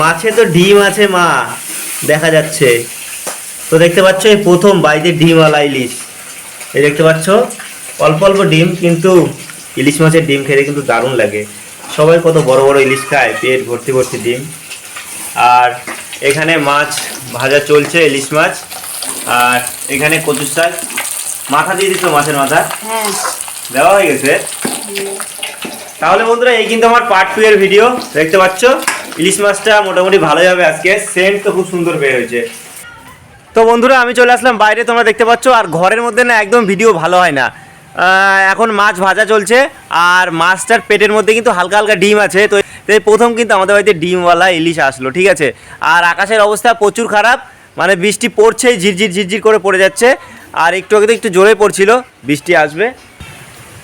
মাছে তো ডিম আছে মা। দেখা যাচ্ছে। তো দেখতে পাচ্ছ এই প্রথম বাড়িতে ডিমওয়ালা ইলিশ। এই দেখতে পাচ্ছ অল্প অল্প ডিম কিন্তু ইলিশ মাছের ডিম খেতে কিন্তু দারুণ লাগে। সবাই কত বড় বড় ইলিশ খায় পেট ভর্তি ভর্তি ডিম। আর এখানে মাছ ভাজা চলছে ইলিশ মাছ। আর এখানে কচুর শাক। মাথা দিয়ে দিচ্ছ মাছের মাথা? হ্যাঁ। দেওয়া হয়ে গেছে। তাহলে বন্ধুরা এই কিন্তু আমার পার্ট টু এর ভিডিও দেখতে পাচ্ছ? ইলিশ মাছটা মোটামুটি ভালোই হবে আজকে। সেন্ট তো খুব সুন্দর বের হয়েছে। তো বন্ধুরা, আমি চলে আসলাম বাইরে, তোমরা দেখতে পাচ্ছ, আর ঘরের মধ্যে না একদম ভিডিও ভালো হয় না। এখন মাছ ভাজা চলছে, আর মাছটার পেটের মধ্যে কিন্তু হালকা হালকা ডিম আছে। তো এই প্রথম কিন্তু আমাদের বাড়িতে ডিমওয়ালা ইলিশ আসলো, ঠিক আছে? আর আকাশের অবস্থা প্রচুর খারাপ মানে বৃষ্টি পড়ছেই, ঝিরঝির ঝিরঝির করে পড়ে যাচ্ছে। আর একটু আগে তো একটু জোরে পড়ছিল, বৃষ্টি আসবে।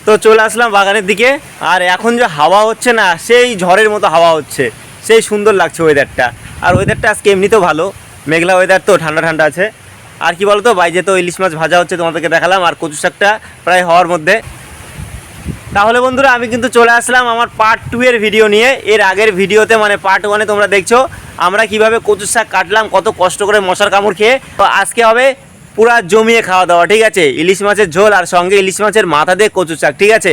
তো চলে আসলাম বাগানের দিকে, আর এখন যে হাওয়া হচ্ছে না, সেই ঝড়ের মতো হাওয়া হচ্ছে। সেই সুন্দর লাগছে ওয়েদারটা আর ওয়েদারটা আজকে এমনিতেও ভালো। মেঘলা ওয়েদার তো, ঠান্ডা ঠান্ডা আছে। আর কি বলতো বাইরে তো ইলিশ মাছ ভাজা হচ্ছে, তোমাদেরকে দেখালাম, আর কচু শাকটা প্রায় হওয়ার মধ্যে। তাহলে বন্ধুরা, আমি কিন্তু চলে আসলাম আমার পার্ট টু এর ভিডিও নিয়ে। এর আগের ভিডিওতে মানে পার্ট ওয়ানে তোমরা দেখছ, আমরা কীভাবে কচু শাক কাটলাম, কত কষ্ট করে মশার কামড় খেয়ে। তো আজকে হবে পুরা জমিয়ে খাওয়া দাওয়া, ঠিক আছে? ইলিশ মাছের ঝোল, আর সঙ্গে ইলিশ মাছের মাথা দিয়ে কচু শাক, ঠিক আছে?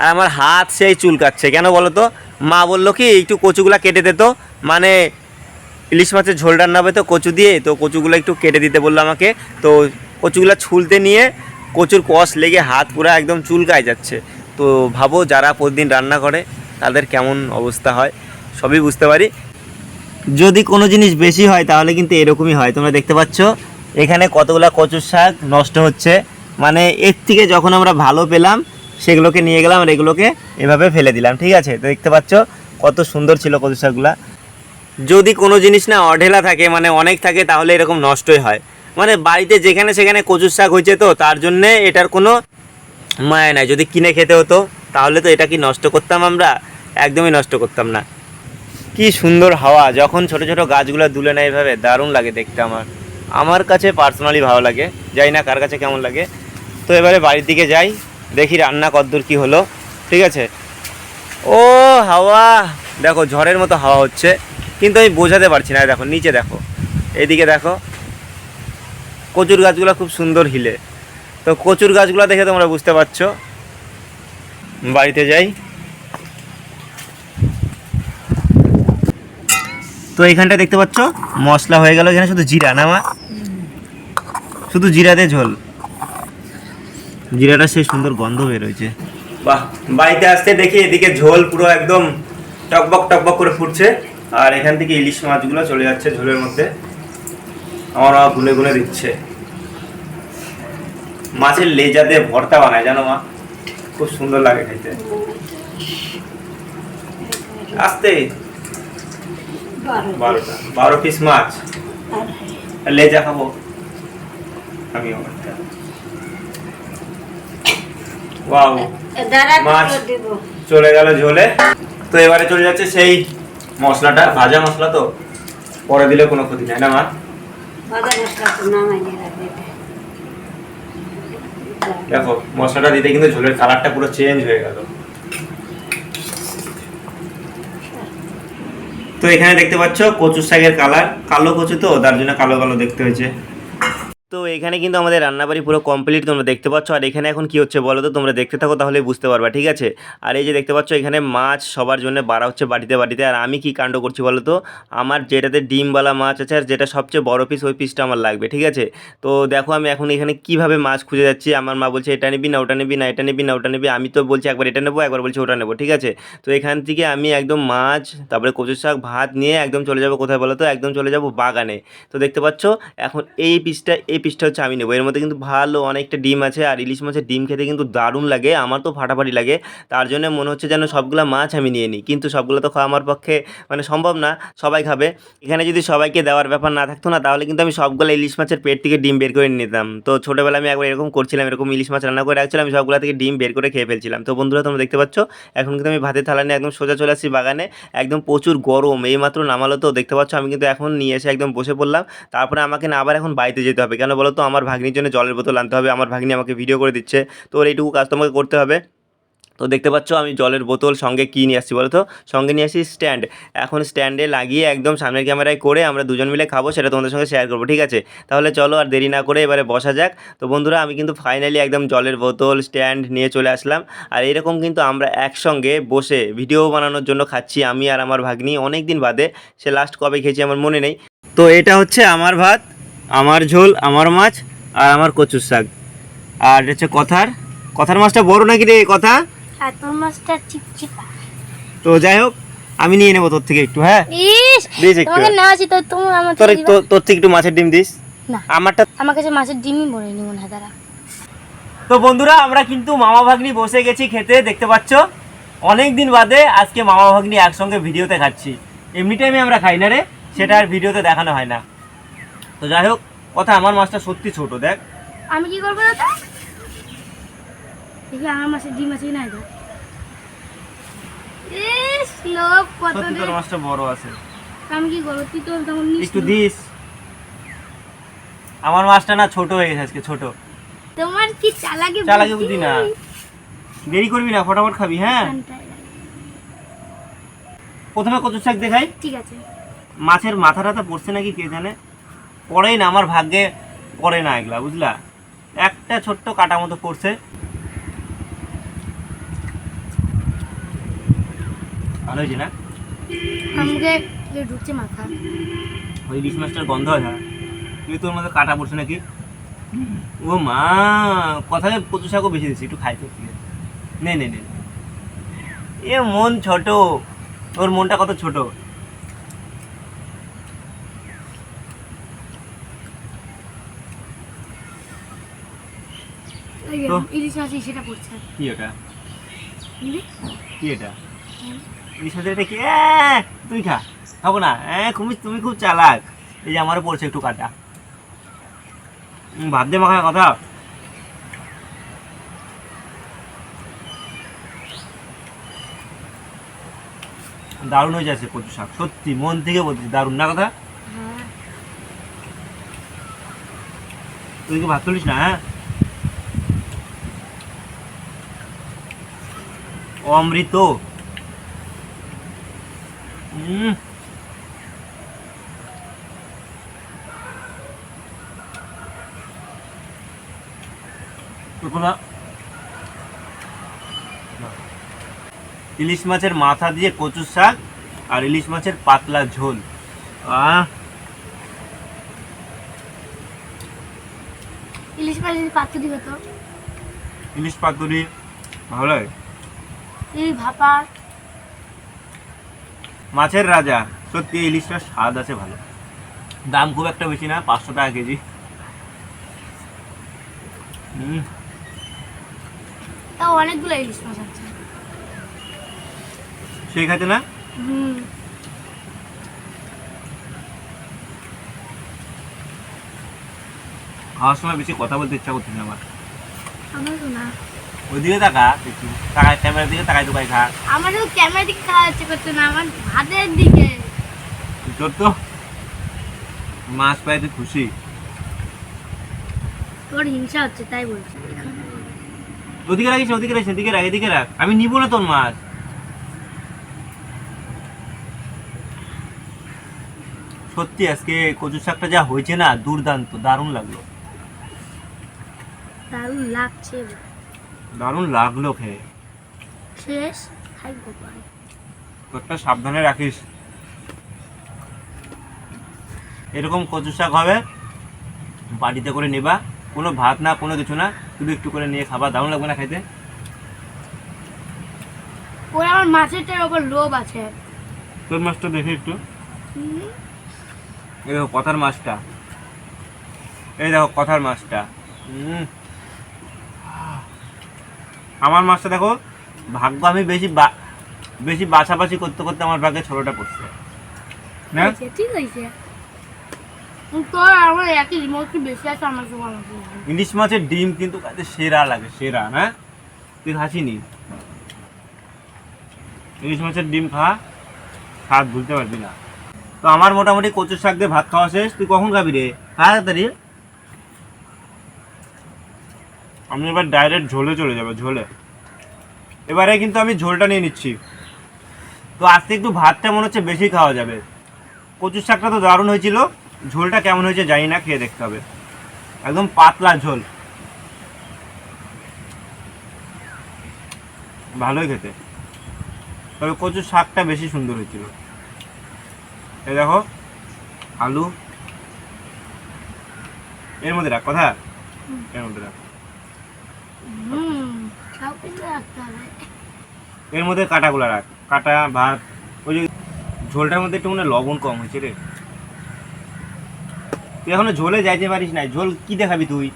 আর আমার হাত সেই চুল চুলকাচ্ছে, কেন বলো তো মা বলল কি, একটু কচুগুলা কেটে দিত মানে ইলিশ মাছের ঝোল রান্না হবে তো কচু দিয়ে, তো কচুগুলো একটু কেটে দিতে বলল আমাকে। তো কচুগুলো ছুলতে নিয়ে কচুর কষ লেগে হাত পুরো একদম চুলকায় যাচ্ছে। তো ভাবো যারা প্রতিদিন রান্না করে, তাদের কেমন অবস্থা হয়, সবই বুঝতে পারি। যদি কোনো জিনিস বেশি হয়, তাহলে কিন্তু এরকমই হয়। তোমরা দেখতে পাচ্ছ, এখানে কতগুলা কচুর শাক নষ্ট হচ্ছে। মানে এর থেকে যখন আমরা ভালো পেলাম সেগুলোকে নিয়ে গেলাম আর এগুলোকে এভাবে ফেলে দিলাম, ঠিক আছে? তো দেখতে পাচ্ছ কত সুন্দর ছিল কচু শাকগুলা যদি কোনো জিনিস না অঢেলা থাকে মানে অনেক থাকে, তাহলে এরকম নষ্টই হয়। মানে বাড়িতে যেখানে সেখানে কচুর শাক হয়েছে তো, তার জন্যে এটার কোনো মায়া নাই। যদি কিনে খেতে হতো, তাহলে তো এটা কি নষ্ট করতাম আমরা? একদমই নষ্ট করতাম না। কি সুন্দর হাওয়া, যখন ছোট ছোট গাছগুলো দুলে নেয় এভাবে, দারুণ লাগে দেখতে আমার। আমার কাছে পার্সোনালি ভালো লাগে যাই না কার কাছে কেমন লাগে। তো এবারে বাড়ির দিকে যাই। দেখি রান্না কদ্দূর কি হলো। ঠিক আছে? ও, হাওয়া। দেখো, ঝড়ের মতো হাওয়া হচ্ছে। কিন্তু আমি বোঝাতে পারছি না, দেখো, নিচে দেখো। এদিকে দেখো, কচুর গাছগুলো খুব সুন্দর হিলে। তো কচুর গাছগুলো দেখে তোমরা বুঝতে পারছ। বাড়িতে যাই। তো এইখানটা দেখতে পাচ্ছ? মশলা হয়ে গেল, এখানে শুধু জিরা, না মা? শুধু জিরা দিয়ে ঝোল। জিরাটা সেই সুন্দর গন্ধ বেরোয়েছে। বাহ বাড়িতে আসতে দেখি এদিকে ঝোল পুরো একদম টকবক টকবক করে ফুটছে আর এখান থেকে ইলিশ মাছগুলো চলে যাচ্ছে ঝোলের মধ্যে। আমার মা গুনে গুনে দিচ্ছে। মাছের লেজা দিয়ে ভর্তা বানায় জানো মা? খুব সুন্দর লাগে খেতে। আসতে। বারো। বারোটা। বারো পিস মাছ। লেজা খাব। আমি ওয়াও মাছ। চলে গেল ঝোলে। তো এবারে চলে যাচ্ছে সেই মশলাটা ভাজা মশলা তো। পরে দিলে কোনো ক্ষতি নাই না মা? দেখো মশলাটা দিতে কিন্তু ঝোলের কালারটা পুরো চেঞ্জ হয়ে গেল। তো এখানে দেখতে পাচ্ছ কচু শাকের কালার। কালো কচু তো তার জন্য কালো কালো দেখতে হয়েছে। তো এখানে কিন্তু আমাদের রান্নাবাড়ি পুরো কমপ্লিট তোমরা দেখতে পাচ্ছ। আর এখানে এখন কি হচ্ছে বলো তো? তোমরা দেখতে থাকো তাহলে বুঝতে পারবা, ঠিক আছে? আর এই যে দেখতে পাচ্ছ, এখানে মাছ সবার জন্য বাড়া হচ্ছে বাড়িতে বাড়িতে আর আমি কি কাণ্ড করছি বলো তো? আমার যেটাতে ডিমওয়ালা মাছ আছে আর যেটা সবচেয়ে বড় পিস ওই পিসটা আমার লাগবে, ঠিক আছে? তো দেখো আমি এখন এখানে কীভাবে মাছ খুঁজে যাচ্ছি। আমার মা বলছে, এটা নিবি না, ওটা নিবি না, এটা নিবি না, ওটা নিবি। আমি তো বলছি, একবার এটা নেব, একবার বলছি ওটা নেব। ঠিক আছে? তো এখান থেকে আমি একদম মাছ, তারপরে কচু শাক, ভাত নিয়ে একদম চলে যাব কোথায় বলো তো? একদম চলে যাব বাগানে। তো দেখতে পাচ্ছ, এখন এই পিসটা এই পিসটা হচ্ছে আমি নেব। এর মধ্যে কিন্তু ভালো অনেকটা ডিম আছে আর ইলিশ মাছের ডিম খেতে কিন্তু দারুণ লাগে, আমার তো ফাটাফাটি লাগে। তার জন্য মনে হচ্ছে যেন সবগুলো মাছ আমি নিয়ে নিই। কিন্তু সবগুলো তো খাওয়া আমার পক্ষে মানে সম্ভব না, সবাই খাবে। এখানে যদি সবাইকে দেওয়ার ব্যাপার না থাকতো না, তাহলে কিন্তু আমি সবগুলো ইলিশ মাছের পেট থেকে ডিম বের করে নিতাম। তো ছোটোবেলায় আমি একবার এরকম করছিলাম, এরকম ইলিশ মাছ রান্না করে রাখছিলাম, আমি সবগুলো থেকে ডিম বের করে খেয়ে ফেলছিলাম। তো বন্ধুরা, তোমরা দেখতে পাচ্ছ, এখন কিন্তু আমি ভাতের থালা নিয়ে একদম সোজা চলে আসছি বাগানে। একদম প্রচুর গরম এই মাত্র নামালো তো। দেখতে পাচ্ছ, আমি কিন্তু এখন নিয়ে এসে একদম বসে পড়লাম। তারপরে আমাকে না আবার এখন বাড়িতে যেতে হবে। কেন বলো তো, আমার ভাগ্নির জন্য জলের বোতল আনতে হবে, আমার ভাগ্নি আমাকে ভিডিও করে দিচ্ছে। তো ওর এইটুকু কাজ তোমাকে করতে হবে। তো দেখতে পাচ্ছ, আমি জলের বোতল সঙ্গে কী নিয়ে আসছি বলো তো? সঙ্গে নিয়ে আসি স্ট্যান্ড এখন স্ট্যান্ডে লাগিয়ে একদম সামনের ক্যামেরায় করে আমরা দুজন মিলে খাব, সেটা তোমাদের সঙ্গে শেয়ার করব, ঠিক আছে? তাহলে চলো আর দেরি না করে এবারে বসা যাক। তো বন্ধুরা, আমি কিন্তু ফাইনালি একদম জলের বোতল স্ট্যান্ড নিয়ে চলে আসলাম। আর এরকম কিন্তু আমরা একসঙ্গে বসে ভিডিও বানানোর জন্য খাচ্ছি, আমি আর আমার ভাগ্নি। অনেক দিন বাদে, সে লাস্ট কবে খেয়েছি আমার মনে নেই। তো এটা হচ্ছে আমার ভাত। আমার ঝোল আমার মাছ আর আমার কচুর শাক। আর হচ্ছে কথার। কথার মাছটা বড় নাকি রে কথা? মাছটা চিপচিপা। তো যাই হোক আমি নিয়ে নেব তোর থেকে একটু হ্যাঁ? দিস একটু। না আছি তো তুমি আমার তোর থেকে তোর থেকে একটু মাছের ডিম দিস। না। আমারটা আমার কাছে মাছের ডিমই বলে নি মনে হয় তো বন্ধুরা আমরা কিন্তু মামা ভাগ্নি বসে গেছি খেতে দেখতে পাচ্ছ? অনেক দিন বাদে আজকে মামা ভাগ্নি একসঙ্গে ভিডিওতে খাচ্ছি। এমনি টাইমে আমরা খাই না রে সেটা আর ভিডিওতে দেখানো হয় না। তো যাই হোক কথা আমার মাছটা সত্যি ছোট দেখ। আমি কি করব দাদা? দেখি আমার মাছের ডিম আছে কি না এটা ইস লোক কত সত্যি তোর মাছটা বড় আছে। আমি কি করব? তুই তো তখন নিস একটু দিস। আমার মাছটা না ছোট হয়ে গেছে আজকে ছোট। তোমার কি চালাকি চালাকি বুদ্ধি না। দেরি করবি না ফটাফট খাবি হ্যাঁ। প্রথমে কচু শাক দেখাই। ঠিক আছে। মাছের মাথা টাথা পড়ছে নাকি কে জানে? পড়েই না আমার ভাগ্যে পড়ে না এগুলা বুঝলা? একটা ছোট্ট কাটা মতো পড়ছে। ভালো হয়েছে না? আমাকে ঢুকছে মাথা ওই ইলিশ মাছটার গন্ধ হয় না তুই তোর মধ্যে কাটা পড়ছে নাকি? ও মা কথায় কচু শাকও বেশি দিচ্ছি একটু। নে নে নে। এ মন ছোট ওর মনটা কত ছোট। তো? ইলিশ মাছ সেটা পড়ছে। কি ওটা? কি এটা? ইলিশ মাছের এটা কি? তুই খা। খাব না। হ্যাঁ তুমি তুমি খুব চালাক। এই যে আমারও পড়ছে একটু কাটা। ভাত দিয়ে মাখার কথা? দারুণ হয়ে যাচ্ছে কচু শাক। সত্যি মন থেকে বলছি দারুণ না কথা? হ্যাঁ। তুই কি ভাত তুলিস না হ্যাঁ? অমৃত। ইলিশ মাছের মাথা দিয়ে কচুর শাক আর ইলিশ মাছের পাতলা ঝোল। আহ। ইলিশ পাতুরি ইলিশ পাতুরি ভালো লাগে ভাপা। মাছের রাজা সত্যি ইলিশটার স্বাদ আছে ভালো। দাম খুব একটা বেশি না পাঁচশো টাকা কেজি। তাও অনেকগুলো ইলিশ মাছ আছে। সেই খাতে না? হুম। খাওয়ার সময় বেশি কথা বলতে ইচ্ছা করছে না আমার। আমার না। ওইদিকে তাকা দেখি। তাকায় ক্যামেরার দিকে তাকাই খা আমার তো ক্যামেরা দিকে ইচ্ছে করছে না আমার হাতের দিকে। তোর তো মাছ পাই তুই খুশি। তোর হিংসা হচ্ছে তাই বলছি। ওদিকে রাখিস ওদিকে রাখিস এদিকে রাখ এদিকে রাখ। আমি নিবো না তোর মাছ। সত্যি আজকে কচু শাকটা যা হয়েছে না দুর্দান্ত দারুণ লাগল। দারুণ লাগছে। দারুণ লাগল খেয়ে। শেষ? তোরটা সাবধানে রাখিস। এরকম কচু শাক হবে বাড়িতে করে নেবা। কোনো ভাত না কোনো কিছু না শুধু একটু করে নিয়ে খাবা। দারুণ লাগবে না খাইতে? ওর আমার মাছেরটার ওপর লোভ আছে। তোর মাছটা দেখি একটু। হুম, এই দেখো কথার মাছটা। এই দেখো কথার মাছটা। উম। আমার মাছটা দেখো ভাগ্য আমি বেশি বেশি বাছাবাছি করতে করতে আমার ভাগ্যে ছোটটা পড়ছে। না? ঠিক আছে। ইলিশ মাছের ডিম কিন্তু কাছে সেরা লাগে সেরা না? তুই খাসিনি? ইলিশ মাছের ডিম খা স্বাদ ভুলতে পারবি না। তো আমার মোটামুটি কচুর শাক দিয়ে ভাত খাওয়া শেষ। তুই কখন খাবি রে? তাড়াতাড়ি। আমি এবার ডাইরেক্ট ঝোলে চলে যাব ঝোলে। এবারে কিন্তু আমি ঝোলটা নিয়ে নিচ্ছি। তো আজকে একটু ভাতটা মনে হচ্ছে বেশি খাওয়া যাবে। কচুর শাকটা তো দারুণ হয়েছিল। ঝোলটা কেমন হয়েছে জানি না খেয়ে দেখতে হবে। একদম পাতলা ঝোল। ভালোই খেতে। তবে কচুর শাকটা বেশি সুন্দর হয়েছিল। এই দেখো আলু। এর মধ্যে রাখ কথা? এর মধ্যে রাখ হুম সব কিছু রাখতে হবে এর মধ্যে কাটাগুলো রাখ। কাটা ভাত ওই যে ঝোলটার মধ্যে একটু মনে লবণ কম হয়েছে রে। তুই এখনও ঝোলে যাইতে পারিস না ঝোল কি দেখাবি তুই?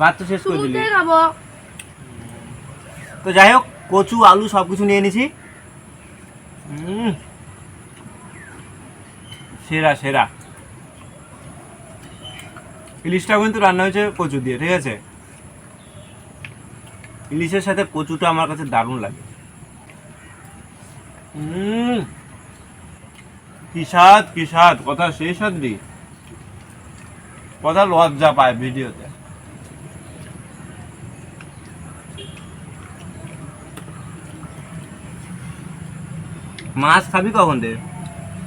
ভাত তো শেষ করে দিলি। তো যাই হোক কচু আলু সব কিছু নিয়ে নিছি। সেরা সেরা। ইলিশটা কিন্তু রান্না হয়েছে কচু দিয়ে ঠিক আছে? ইলিশের সাথে কচুটা আমার কাছে দারুণ লাগে। কি স্বাদ কি স্বাদ, কথা সেই স্বাদ দি কথা লজ্জা পায় ভিডিওতে। মাছ খাবি কখন দে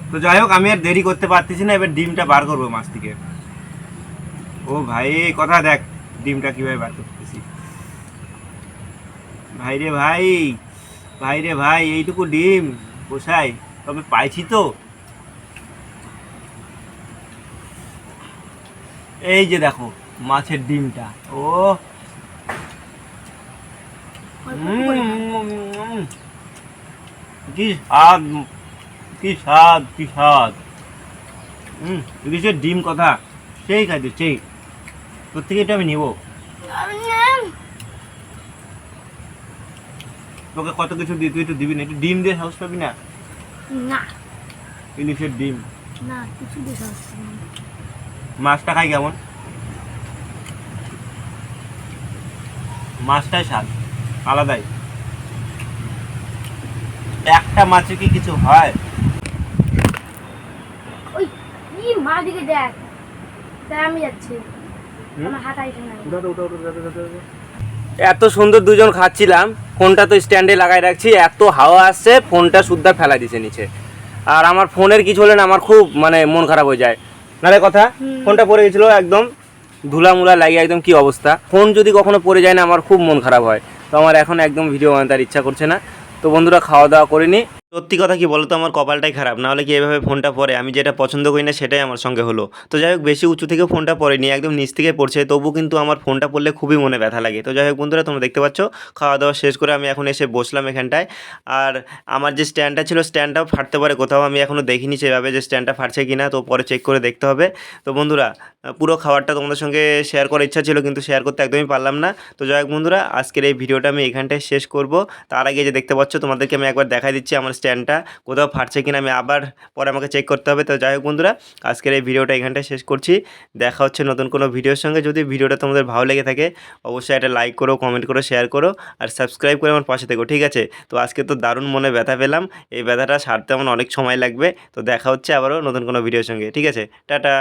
তো যাই হোক, আমি আর দেরি করতে পারতেছি না, এবার ডিমটা বার করব মাছ থেকে। ও ভাই কথা দেখ, ডিমটা কীভাবে বার করতেছি ভাই রে ভাই ভাই রে ভাই, এইটুকু ডিম পোষাই তবে পাইছি তো। এই যে দেখো, মাছের ডিমটা, ও। কি স্বাদ কি স্বাদ কি স্বাদ। হুম ডিম কথা, সেই খাইতে, সেই। তোর থেকে এটা আমি নিব তোকে কত কিছু দিয়ে তুই একটু দিবি না। একটু ডিম দিয়ে সাহস পাবি না? না। ইলিশের ডিম। না কিছু দেখা যাচ্ছে না। মাছটা খাই কেমন? মাছটাই স্বাদ। আলাদাই। একটা মাছে কি কিছু হয়? ওই কি মা দিকে দেখ। তাই আমি যাচ্ছি? আমার হাত আইছে না। এত সুন্দর দুজন খাচ্ছিলাম ফোনটা তো স্ট্যান্ডে লাগাই রাখছি এত হাওয়া আসছে ফোনটা সুদ্ধা ফেলা দিছে নিচে। আর আমার ফোনের কিছু হলে না আমার খুব মানে মন খারাপ হয়ে যায়। না রে কথা? ফোনটা পড়ে গেছিল একদম ধুলা মুলা লাগে একদম কি অবস্থা? ফোন যদি কখনো পড়ে যায় না আমার খুব মন খারাপ হয়। তো আমার এখন একদম ভিডিও বানাতে ইচ্ছা করছে না। তো বন্ধুরা খাওয়া দাওয়া করে নি। সত্যি কথা কি বলতো? আমার কপালটাই খারাপ। না হলে কি এভাবে ফোনটা পরে আমি যেটা পছন্দ করি না, সেটাই আমার সঙ্গে হলো। তো যাই হোক, বেশি উঁচু থেকে ফোনটা পড়েনি, একদম নিচ থেকে পড়ছে। তবু কিন্তু আমার ফোনটা পড়লে খুবই মনে ব্যথা লাগে। তো যাই হোক বন্ধুরা, তোমরা দেখতে পাচ্ছ খাওয়া দাওয়া শেষ করে আমি এখন এসে বসলাম এখানটায়। আর আমার যে স্ট্যান্ডটা ছিল, স্ট্যান্ডটাও ফাটতে পারে কোথাও। আমি এখনও দেখিনি সেভাবে যে স্ট্যান্ডটা ফাটছে কি না তো পরে চেক করে দেখতে হবে। তো বন্ধুরা, পুরো খাবারটা তোমাদের সঙ্গে শেয়ার করার ইচ্ছা ছিল, কিন্তু শেয়ার করতে একদমই পারলাম না। তো যাই হোক বন্ধুরা, আজকের এই ভিডিওটা আমি এখানটায় শেষ করব। তার আগে যে দেখতে পাচ্ছ, তোমাদেরকে আমি একবার দেখাই দিচ্ছি। আমার স্ট্যান্ডটা কোথাও ফাটছে কিনা আমি আবার পরে আমাকে চেক করতে হবে। তো যাই হোক বন্ধুরা, আজকের এই ভিডিওটা এখানটায় শেষ করছি। দেখা হচ্ছে নতুন কোনো ভিডিওর সঙ্গে। যদি ভিডিওটা তোমাদের ভালো লেগে থাকে, অবশ্যই একটা লাইক করো কমেন্ট করো শেয়ার করো, আর সাবস্ক্রাইব করে আমার পাশে থেকো, ঠিক আছে? তো আজকে তো দারুণ মনে ব্যথা পেলাম। এই ব্যথাটা সারতে আমার অনেক সময় লাগবে। তো দেখা হচ্ছে আবারও নতুন কোনো ভিডিওর সঙ্গে, ঠিক আছে? টাটা!